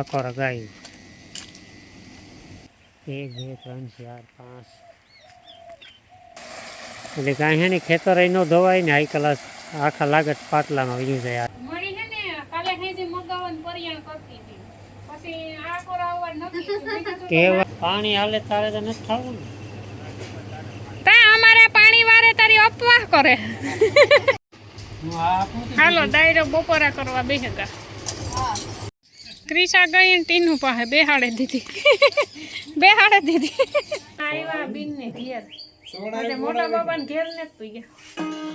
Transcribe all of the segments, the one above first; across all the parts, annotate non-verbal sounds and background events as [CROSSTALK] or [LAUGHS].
આખો રગાવી એક બે ત્રણ ચાર પાંચ. એટલે કાંઈ છે ને ખેતર અહીં ન ધોવાય ને હાઈ ક્લાસ આખા લાગત પાટલામાં વયું જાય મળી છે ને કાલે હેજી મગાવવાનું પરિયાણ કરતી હતી. પછી આ કોરાવવા નક્કી થયું. મેં કીધું કે પાણી હાલે તારે તો નથી થવું ને. તા અમારે પાણી વારે તારી અપવાહ કરે. હાલો ડાયરો બપોરા કરવા બેહગા. ક્રિશા ગઈ ને ટીનું પાસે બેહાડે દીધી. બેહાડે દીધી. આવ્યા બિન ને ઘેર મોટા બાબા ને ઘેર ને તું ગયા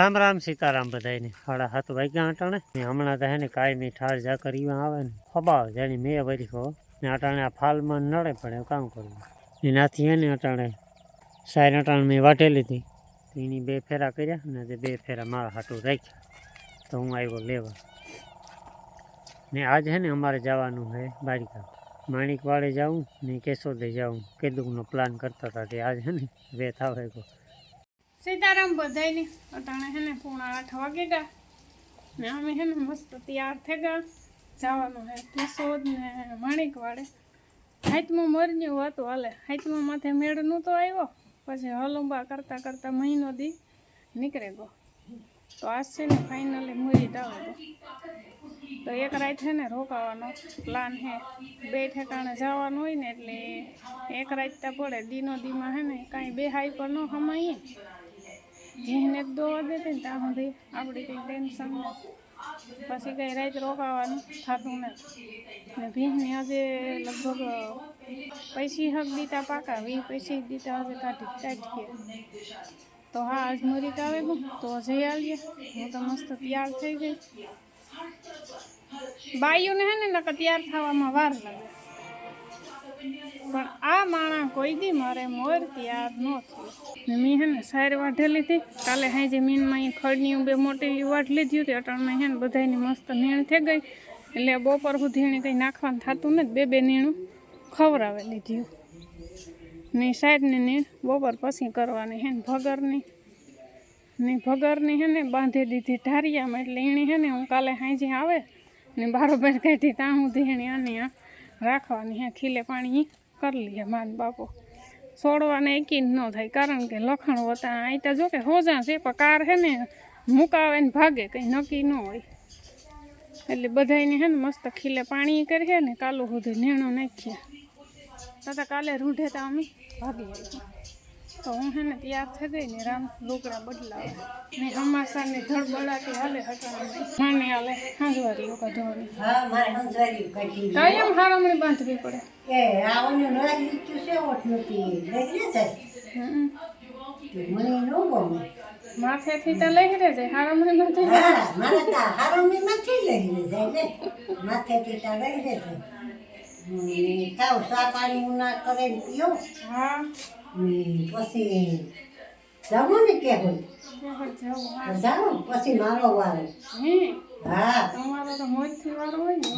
રામ રામ સીતારામ બધાયને. સાડા સાત વાગ્યા અટાણે. હમણાં તો હે ને કાયમી ઠાર ઝાકરીમાં આવે ને. ખબાવ જેની મેં વરી હો. ને અટાણે આ ફાલમાં નડે એવું કામ કરવું. એનાથી હે ને અટાણે સાઈન અટાણે મેં વાટેલી હતી. એની બે ફેરા કર્યા ને તે બે ફેરા મારા હાટું રાખ્યા. તો હું આવ્યો લેવા. ને આજ હે ને અમારે જવાનું છે બારિકા. માણિકવાડે જાઉં ને કેશોદે જાઉં. કેદુકનો પ્લાન કરતા હતા તે આજ હે ને બે થાવ ગયો સીતારામ બધાયને અટાણે હે ને પૂણા આઠ વાગે ગયા ને અમે હે ને મસ્ત તૈયાર થઈ ગયા જવાનું હે કેશોદ ને માણિકવાડે. હાથમાં મરન્યું હતું હાલે. હાથમાં માથે મેળ નહોતો આવ્યો. પછી હલુંબા કરતાં કરતાં મહિનો દી નીકળે ગયો તો આજ છે ને ફાઇનલી મુરીદ આવે તો તો એક રાત છે ને રોકાવાનો પ્લાન હે. બે ઠેકાણે જવાનું હોય ને એટલે એક રાત ત્યાં પડે. દીનો દીમાં હે ને કાંઈ બે હાઈ પર ન હમાઈએ. જેને દોવા દેતી ને ત્યાં સુધી આપણી કંઈ ટેન્શન નહીં પછી કંઈ રાત રોકાવાનું થતું નથી. ને ભીંની આજે લગભગ પૈસી હક દીતા પાકા, વીસ પૈસી દીતા આજે કાઢી કાઢીએ તો હા, આજ મરી આવે હું, તો જઈ આવીએ. હું તો મસ્ત તૈયાર થઈ ગઈ. બાઈઓને હે ને નકર તૈયાર થવામાં વાર લાગે. પણ આ માણા કોઈ દી મારે મોર તૈયાર ન થયો. મેં હે ને સાર વાઢેલી હતી કાલે હાજે મીનમાં અહીં ખડની બે મોટેલી વાઢ લીધી હતી અટાણમાં હે ને બધાની મસ્ત નીણ થઈ ગઈ. એટલે બપોર સુધી એને કંઈ નાખવાનું થતું નથી. બે બે નીણું ખવડાવે લીધું ને સાઈડની નીણ બપોર પછી કરવાની હે ને ભગરની. ને ભગરની હે ને બાંધી દીધી ઢારિયામાં એટલે એણે હે ને હું કાલે હાંજી આવે ને બારોબાર કાઢી ત્યાં હું ધીણી આની આ રાખવાની હે, ખીલે પાણી કરી લઈએ માન બાપો. છોડવાને એકી ન થાય, કારણ કે લખણ હોતા આઈતા જો કે હોજા છે, પણ કાર હે ને મુકાવે ને ભાગે, કંઈ નક્કી ન હોય. એટલે બધાને હે ને મસ્ત ખીલે પાણી કરીએ ને કાલું સુધી નેણો નાખીએ તથા કાલે રૂઢે તો અમે ભાગી આવી તો હું હે ને તૈયાર થઈ ગઈ ને રામ લોકડા બદલાવે. ને હમાસા ને ધડબડાટી હાલે હટાણે મને હાલે હાંજવારી લોકો ધોવાની. હા તો એમ હારમણી બાંધવી પડે. એ આવવાનું નોંધ છે ઓઠ નથી લઈ લે મને ન ગમે. માથેથી તો લઈ રે જાય હારમણી બાંધી હા મારે તો હારોમી નથી લઈ લે જાય ને. માથેથી તો લઈ લે છે હમ, થાવ ચા પાણી ઉના કરે ને પીઓ હા. પછી જમો ને કે હોય? જાઓ પછી મારો વારો. હા.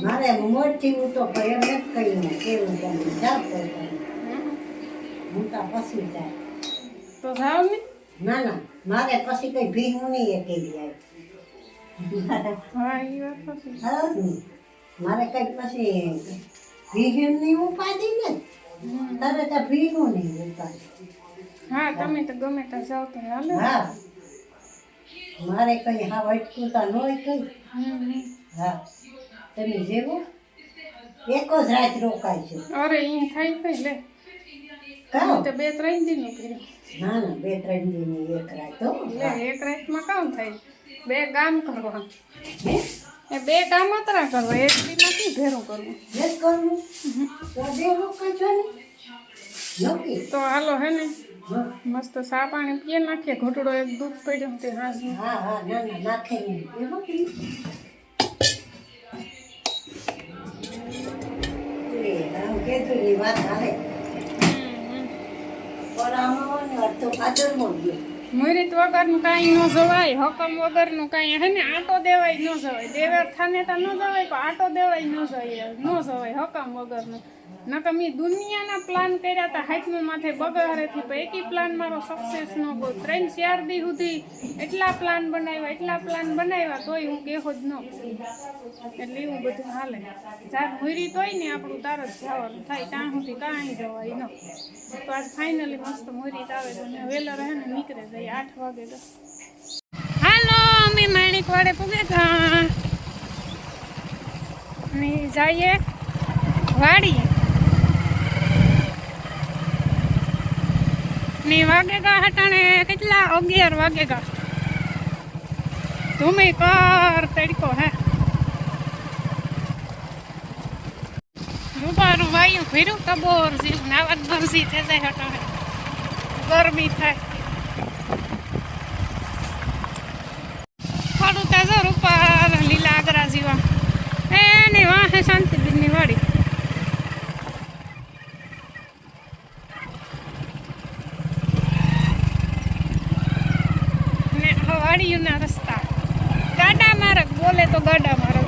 મારે મોટથી હું તો એમ જ કહ્યું ને કેવું તમે જાઓ તો હું તો પછી જાય તો જાઓ ને ના ના મારે પછી કઈ ભીહું નહીં એકેલી આવી. એ હા ને. મારે કઈ પછી ભીનું નહીં ઉપાડી ને. તારે તો ભીનું નહીં ઉપાડી હા તમે તો ગમે ત્યાં જાવ તો હાલે. હા. મારે કઈ હા અટકું તો ન હોય કઈ. હા. તમે જેવો. એક જ રાત રોકાય છે. અરે અહીં થાય કઈ લે. કામ તો બે ત્રણ દિન કર્યું ના ના બે ત્રણ દિન એક રાત હો. એક રાતમાં કામ થાય. બે કામ કરવા હે? એ બે કામ અતરા કરવા એક દિનમાં શું ભેરું કરવું? ભેજ કરવું? તો બે લોકો છો ને તો હાલો હે ને મસ્ત સા પાણી પીએ નાખીએ ઘોટડો એક દૂધ પડ્યો તે હાજનું. હા હા ના નાખે વાત હાલે. પણ આમાં અડધો પાછળમાં ગયો. મુરીત વગરનું કાંઈ ન જવાય, હકમ વગરનું કાંઈ, હે ને? આટો દેવાય ન જવાય. દેવા થાને તો ન જવાય, પણ આટો દેવાય ન જવાય ન જવાય હકમ વગરનું. નકર મેં દુનિયાના પ્લાન કર્યા હતા હાથનું માથે બગારેથી પણ એકી પ્લાન મારો સક્સેસ ન ગયો. ત્રણ ચાર દી સુધી એટલા પ્લાન બનાવ્યા, એટલા પ્લાન બનાવ્યા, તોય હું કેહો જ ન એટલે એવું બધું હાલે. જાર મુરી તોય ને આપણું તાર જ જવાનું થાય ત્યાં સુધી કાંઈ જવાય ન. તો આજ ફાઇનલી મસ્ત મુરી આવે તો ને વહેલા રહે ને નીકળે જાય આઠ વાગે તો. હાલો, અમે માણિક વાડે પૂગે ગયા જઈએ વાડી વાગે ગા હટાણે, કેટલા અગિયાર વાગે ગા ધૂમે કર તડકો, હે. રૂપારું વાયુ ફેર્યું કબોર જેવું નાવા ગરજી થઈ જાય હટાણે. ગરમી થાય થોડું તાજો રૂપાર લીલા આગરા જેવા એની વાહે શાંતિબીનની વાડી ને આ વાડીઓના રસ્તા ગાડા માર્ગ બોલે તો ગાડા માર્ગ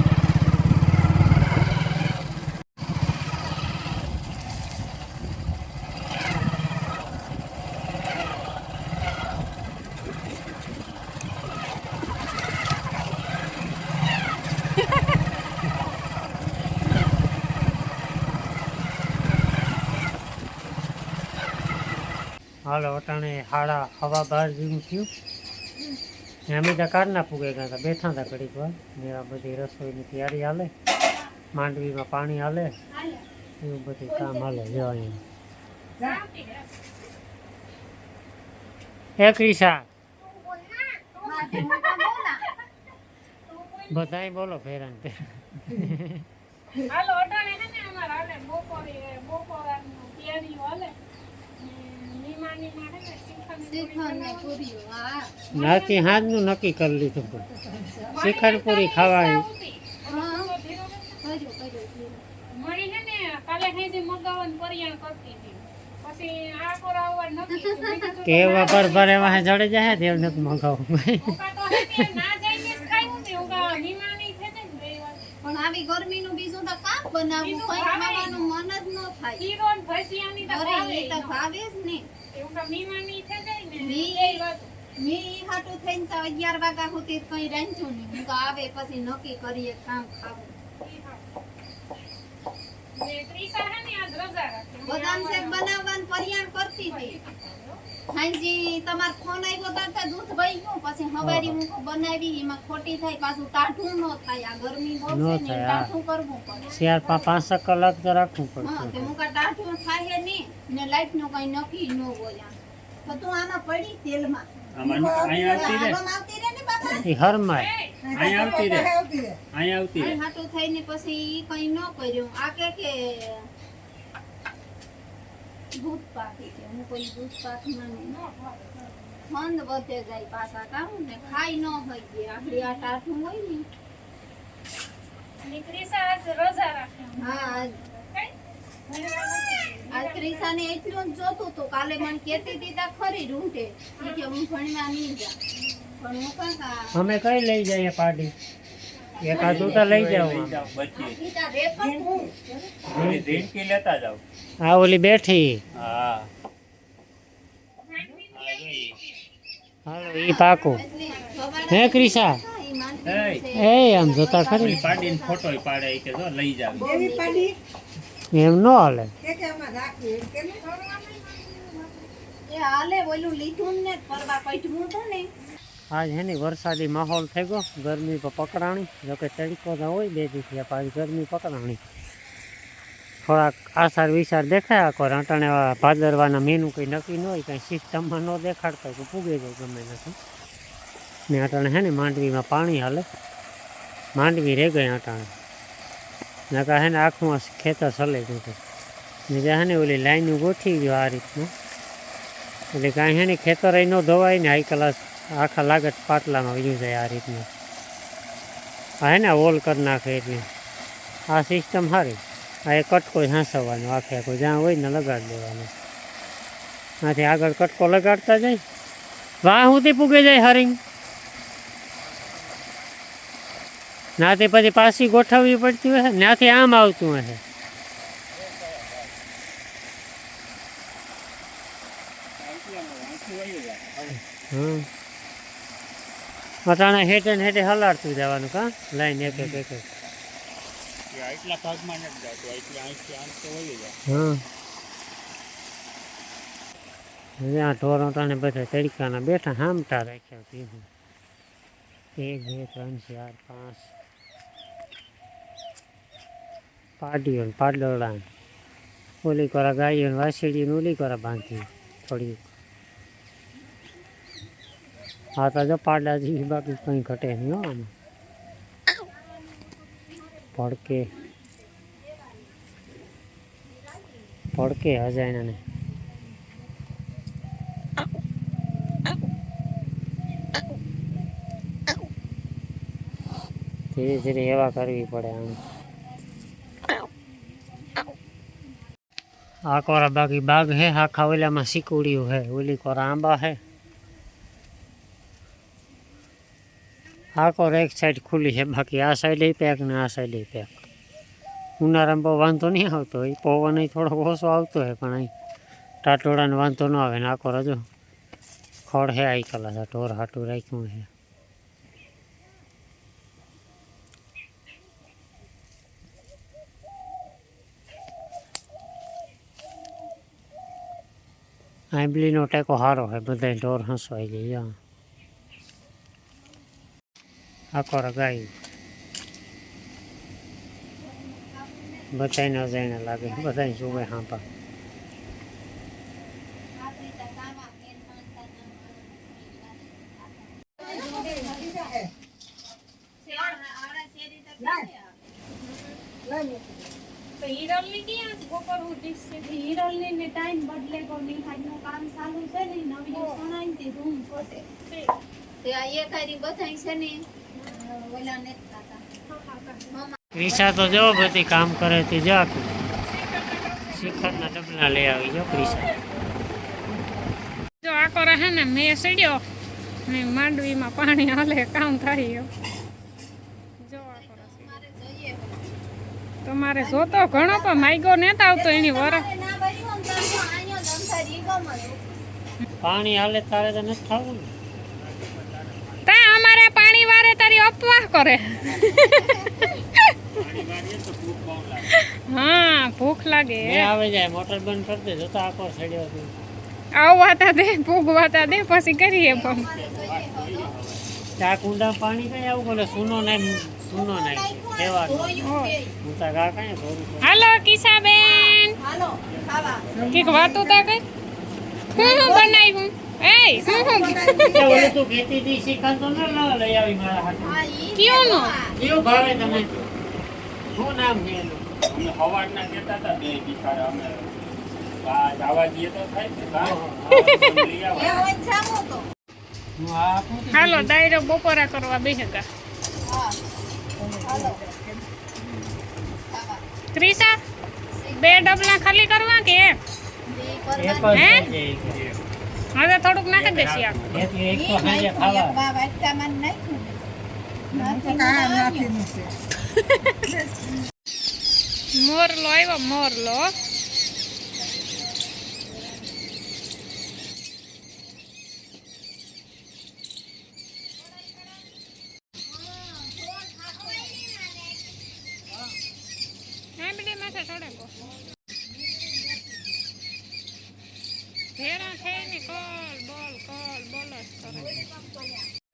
હાલો અટાણે હાડા હવા બહાર જેવું થયું. અમે તો કારના પૂગે ગયા હતા બેઠા હતા ઘડીક વાર. ને બધી રસોઈની તૈયારી હાલે. માંડવીમાં પાણી હાલે. એવું બધું કામ હાલે. જો હે ક્રિશા. બધાય બોલો ફેરાન હાલો ને ને નીમાનીમાં હાથ ને નક્કી કરી લીધું પણ શ્રીખંડ પૂરી ખાવાની મળી હે ને કાલે હેજી મગાવવાનું પરિયાણ કરતી હતી પછી આ કોર આવવા નક્કી થયું. મેં કીધું કે એવા પર ભરે વાહ જડે જાય દેવ નથી મંગાવું. પણ આવી ગરમીનું બીજું તો કામ બનાવવું બીજું ભાવે ખાવાનું મન જ ન થાય ખીરો ભજીયાની તો ભાવે એ તો ય. ભાવે જ ને અગિયાર વાગ્યા સુધી કઈ નહીં. તો આવે પછી નક્કી કરીએ કામ ખાવું. બદામ શેક બનાવવાનું હાંજી તમાર ફોન આવ્યો તારતા દૂધ ગયું પછી હવારી હું. બનાવી એમાં ખોટી થાય પાછું ટાઢું ન થાય આ ગરમી બહુ છે ને થાય, ટાઢું કરવું પડે. ચાર પાંચ પાંચ કલાક તો રાખવું હા તે મુકા ટાઢું થાય ને ને લાઈટનું કઈ નક્કી ન હોય તો તું આમાં પડી તેલમાં. આમાં આવતી રે ને બાપા એ હરમાય અહીંયા આવતી રે અહીં આવતી રે અહીં હાટું થઈને પછી ઈ કઈ ન કર્યું. આ કે કે દૂધ પાકી કે હું કોઈ દૂધ પાકમાં નહીં ફંદ વધે જાય પાછા કામ ને ખાઈ ન હોય કે આપણી આ ટાઠું હોય ને. ને ત્રીસા આજ રજા રાખી. હા આજ- આ ક્રિશાને એટલું જ જોતું હતું. કાલે મને કેતી હતી ખરી કે હું ભણવા નહીં જા પણ હું કાકા અમે કઈ લઈ જઈએ પાર્ટી એકાદું તો લઈ જાવ બચી હું. લેતા ઓલી બેઠી. હા. હાલો ઈ પાકું. હે ક્રિશા? એ આમ જોતા ખરી. પાડીને ફોટો પાડે કે જો લઈ જાવ. એમ ન હાલે. એ હાલે ઓલું લીધું ને ફરવા કઢવું હતું ને. આજ હે ને વરસાદી માહોલ થઈ ગયો ગરમી પર પકડાણી. જોકે તડકો હોય બે દિવસ આ પાછી ગરમી પકડાણી. થોડાક આસાર વિસાર દેખાયા કોઈ અટાણે આ ભાદરવાના મેનુ કંઈ નક્કી ન હોય, કંઈ સિસ્ટમમાં ન દેખાડતો તો પૂગે જાય ગમે નથી ને અટાણે હે ને માંડવીમાં પાણી હાલે. માંડવી રહી ગઈ અટાણે નકા હે ને આખું ખેતર ચલે ગયું ને જ્યાં ને ઓલી લાઈનું ગોઠવી ગયો આ રીતનું. એટલે કાંઈ હે ને ખેતર ન ધોવાય ને હાઈ કલાસ આખા લાગત પાટલામાં વયું જાય આ રીતનું. આ હે ને ઓલ કરી નાખે એટલે. આ સિસ્ટમ સારી આ એ કટકો હાંસવવાનો આખે આખો જ્યાં હોય ને લગાડી દેવાનો. આથી આગળ કટકો લગાડતા જાય. વાહ સુધી પૂગે જાય હરિંગ. નાથી પછી પાછી ગોઠવવી પડતી હોય નાથી આમ આવતું હશે હમ. અટાણે હેઠે હેઠે હલાડતું જવાનું કા? લાઈન એક એક એક. એટલા ભાગમાં નથી જતો. એટલે અહીંથી આમ તો વહી જાય. હા આ ઢોરો બધા તડકાના બેઠા હામતા રાખ્યા પીવું એક બે ત્રણ ચાર પાંચ. પાડીઓ ને પાડોળા ઓલી કોરા ગાયો વાસીડી ઓલી કોરા બાંધી. થોડી. હા તો જો પાડા જેવી બાકી કંઈ ઘટે નહીં આમાં. પડકે પડકે અજાયણાને ધીરે ધીરે એવા કરવી પડે આમ આ કોરા બાકી બાગ હે આખા ઓલામાં સિકુડિયું હે ઓલી કોરા આંબા હે આ કોર એક સાઈડ ખુલ્લી છે બાકી આ સાઈડ પેક ને આ સાઈડ પેક ઉનાળામાં બહુ વાંધો નહીં આવતો હોય. પવન ય થોડોક ઓછો આવતો હોય, પણ અહીં ટાટોળાને વાંધો ન આવે ને આ કોર હજુ ખડ હે આઈ કલા છે, ઢોર હાટું રાખ્યું છે આંબલીનો ટેકો સારો હોય બધા ઢોર હસવાઈ જાય હા આકોર બધાને અજાઈને લાગે. બધા જોવે હાંપા સુધી છે ને ટાઈમ બદલે તો નિહાળનું કામ ચાલુ છે ને નવી સોનાઈ તે રૂમ ફોટે આ એક હારી બધાય છે ને ઓલા ને ક્રિશા તો જો બધી કામ કરે તે જો આખું શિખરના ડબલા લઈ આવી જો ક્રિશા જો આકો રહે હે ને મેં સડ્યો ને માંડવીમાં પાણી હાલે કામ થાય જો તમારે જોતો ઘણો પણ માઈગો નેતા આવતો એની વર. પાણી હાલે તારે તો નથી થવું ને. તા અમારે પાણી વારે તારી અપવાહ કરે. હા ભૂખ લાગે. આવે જાય મોટર બંધ કરી દેજો તો આખો સડ્યો આવવા આવવાતા દે ભૂગવાતા દે પછી કરીએ પણ. ચા કુંડા પાણી કઈ આવું બોલે? સુનો નાઈ સુનો નાઈ. કેવા હું તા ગા કઈ. હાલો કિસાબેન. હાલો ખાવા. કંઈક વાતું તા કઈ? હું હું બનાવ્યું? એ હું હું ઓલું તું કહેતી હતી શિખર ન લઈ આવી મારા હાથે. હા નો? કયોનું? ભાવે તમે? શું નામ છે અમે સવારના કહેતા હતા બે બિચારા. અમે જવા તો થાય બા? છું. હાલો ડાયરો બપોરા કરવા બેહગા. હા. હાલો. ત્રીસા? બે ડબલા ખાલી કરવા કે? બે હે? હવે થોડુંક નાખી દેસી આ મોરલો આવ્યો મોરલો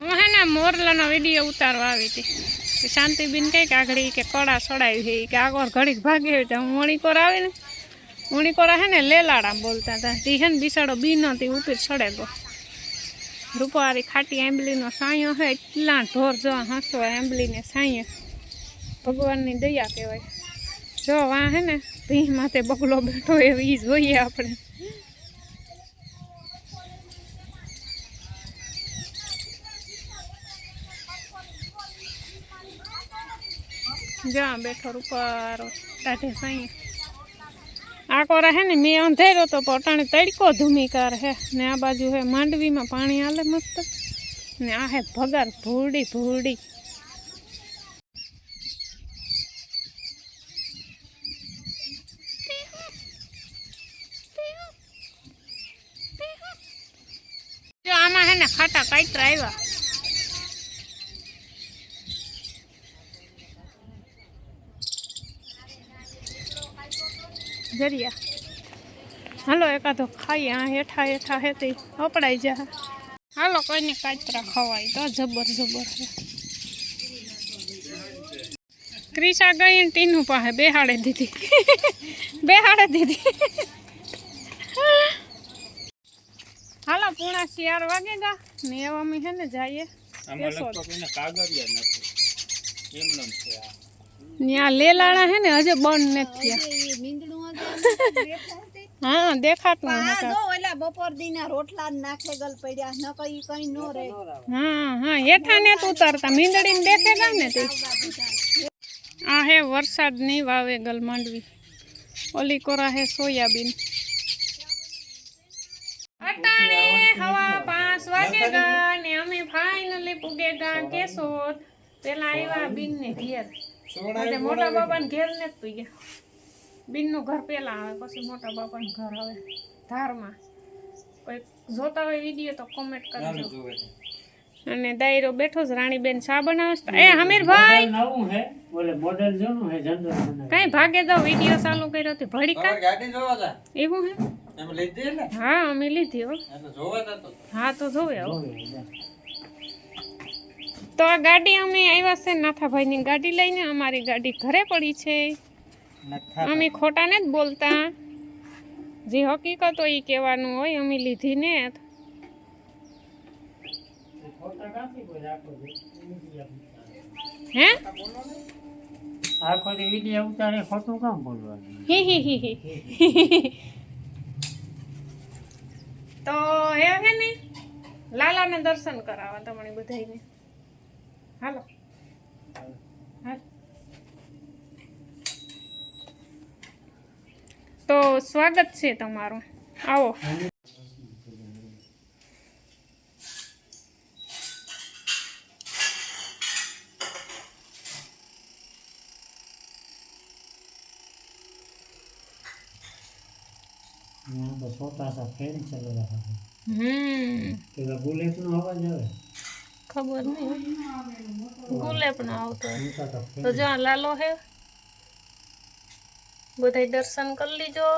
હું હે મોરલાનો વીડિયો ઉતારવા આવી હતી. શાંતિબેન કહે કે આગળ કે કળા સડાવી છે. કે આગળ ઘડીક ભાગી હોય તો હું મણીકોર આવે ને મણીકોરા હે ને લેલાડા બોલતા હતા. તે હે ને બિસાડો બીનો તે ઉપર સડે ગો રૂપારી ખાટી આંબલીનો સાયો હે, એટલા ઢોર જો હસો આંબલીને સાયો. ભગવાનની દયા કહેવાય. જો વા હે ને ભીહ માથે બગલો બેઠો એવી જોઈએ આપણે. જ્યાં બેઠો ઉપર ટાઢે સાઈ. આ કોરા હે ને, મેં અંધેરો તો પટાણે તડકો ધૂમિકાર હે. ને આ બાજુ હે માંડવીમાં પાણી હાલે મસ્ત. ને આ હે ભગાર ભૂરડી ભૂરડી જો આમાં હે ને ખાટા કાઈતરા આવ્યા. જરિયા હાલો એકાદો ખાઈએ. આ હેઠા હેઠા હેતી અપડાઈ જા હાલો કોઈને કાચરા ખવાય તો જબર જબર ક્રિશા ગઈ ને ટીનું પાસે બેહાડે દીધી. [LAUGHS] બેહાડે દીધી. [LAUGHS] હાલો પૂણા શિયાળ વાગે ગા. ને એવા અમે હે ને જઈએ. ત્યાં લેલાણા હે ને હજે બંધ નથી મીંદડું. હા દેખાતું હા જો ઓલા બપોર દીના રોટલા નાખે ગલ પડ્યા ન કઈ કઈ નો રે હા હા હેઠા ને ઉતરતા મીંદડીને દેખે ગા ને તે. આ હે વરસાદની વાવે ગલ માંડવી. ઓલી કોરા હે સોયાબીન. અટાણે હવા પાંચ વાગે ગા ને અમે ફાઇનલી પૂગે ગા કેશોદ. પેલા આવ્યા બીન ને ઘેર એટલે મોટા ને ઘેર ને જ પૂગ્યા. બીનનું ઘર પહેલાં આવે પછી મોટા બાપાનું ઘર આવે ધારમાં. કોઈ જોતા હોય વીડિયો તો કોમેન્ટ કરજો. અને દાયરો બેઠો છે રાણીબેન શા બનાવે છે એ હમીરભાઈ નવું હે બોલે મોડેલ જોનું હે જનરલ કઈ ભાગે દો વીડિયો ચાલુ કર્યો તે ભડી કા ગાડી જોવા તા? એવું હે? એમ લીધી ને? હા અમે લીધી હો. એટલે જોવા તો હા તો જોવે હો. તો આ ગાડી અમે આવ્યા છે નાથાભાઈની ગાડી લઈને. અમારી ગાડી ઘરે પડી છે. અમે ખોટા ને જ બોલતા. જે હકીકત હોય એ કહેવાનું હોય અમે લીધી ને. હે? આખો દી વીડિયો ઉતારે ખોટું કામ બોલવાનું? હી હી. તો હે હે ને? લાલાને દર્શન કરાવવા તમને બધાને હાલ. તો સ્વાગત છે તમારું આવો यहाँ पर छोटा सा फैन चल रहा है હમ तो बुलेट નો અવાજ આવે ખબર નહીં ગુલેબ નો આવતો હોય. ઉનકા તો તો જો આ લાલો હે બધા દર્શન કરી લીજો.